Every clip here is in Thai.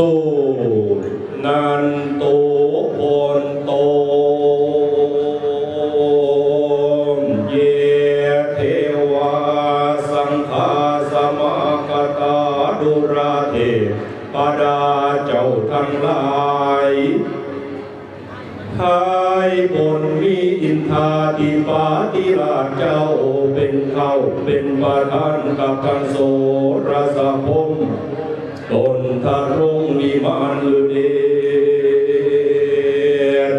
สูนันโตพลโตเยเทวาสังฆาสมาคตาดุราเทปดาเจ้าทั้งหลายทายบนมีอินทาติปาติราชเจ้าเป็นเขาเป็นประธานกับทังโสรสพงษ์ ตนทารงมีมานเดช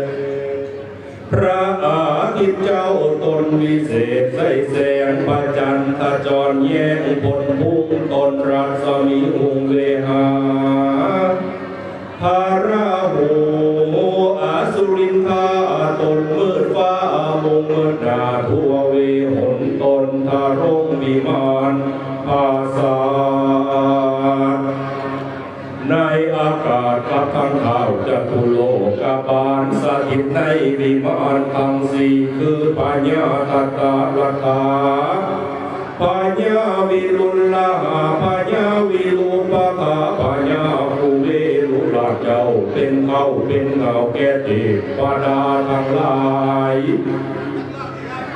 พระอาทิตย์เจ้าตนวิเศษใสแสงพระจันทร์จรแยงผลพุ่งตนรัศมีหุงเลหาพาราหูากาศกับทั้งข่าวจะทุโลกบาลสถิตในวิมานทั้งสี่คือปัญญาตตาลตาปัญญาวิรุลลาปัญญาวิรูปะกาปัญญาภูเวรุลาเจ้าเป็นเขาเป็นเงาแก่เทวดาทั้งหลาย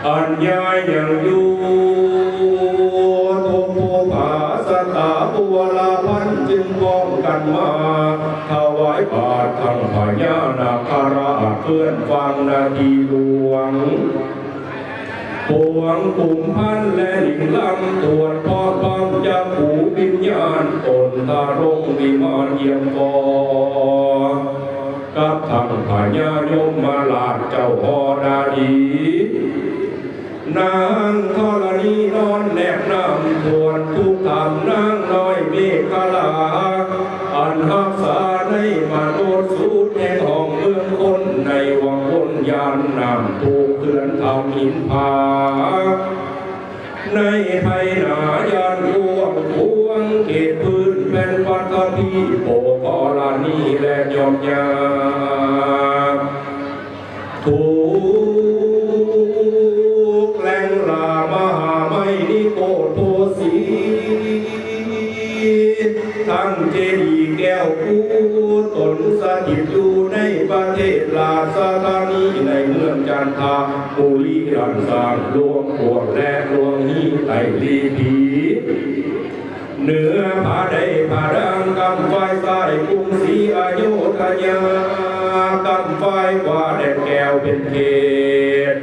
อัญญายังอยู่ จึงป้องกันมาถวายบาททั้งพญานาคาราชเพื่อนฟังนาทีหลวงปวงปุ่มพันและหลิงลำตรวจพอความจะผูวิญญาณตนตารงวิมานเยี่ยมกอกับทางพญายมมาลาดเจ้าพอดาดี นางธรณีนอนแนบนำทวนทุกธรรมนางน้อยเมฆลา อันหักษาในมาโนดสูดแห่งห้องเมืองคนในวังวนยานนำถูกเพื่อนทำหินผาในภายหนายานพวงพวงเขตพื้นเป็นวัดพีโปกอลานีและยอมยาถูก ทั้งเจดีย์แก้วกูตนสถิตอยู่ในประเทศลาสธานีในเมืองจันทาบุรีรัมย์สร้างหลวงปวงและหลวงนี้ไตลีผีเหนือผาใดผาดังกำไฟใต้กรุงศรีอยุธยากำไฟกว่าแดนแก้วเป็นเขต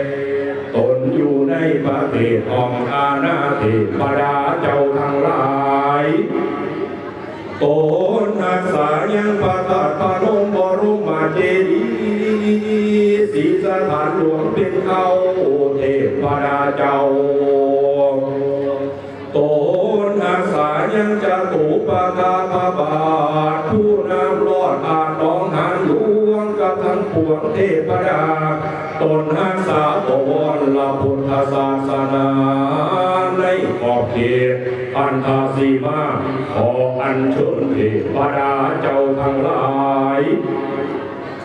ตนอยู่ในประเทศของอาณาเทพดาเจ้าทั้งหลาย ตนอาสายังพระธาตุพนมบรมเจดีย์ศรีสถานหลวงเป็นเขาเทพดาเจ้าโตนอาสายังจะตูปากาพระบาทผู้น้ำรอดอาจน้องหานหลวงกับทั้งปวงเทพดาตนอาสาตนละพุทธศาสนาในขอบเขต อันทาสีมาขออัญเชิญเทพดาเจ้าทั้งหลาย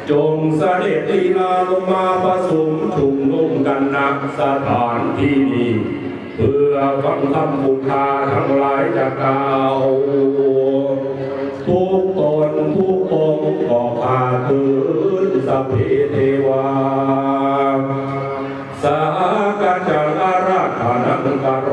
จงเสด็จลีลาลงมาประสมชุมนุมกันนักสถานที่นี้เพื่อฟังคำบูชาทั้งหลายจะกล่าวทุกตนทุกองค์ขอขาคืนสัพเพเทวาสากัจจาราธานังกโร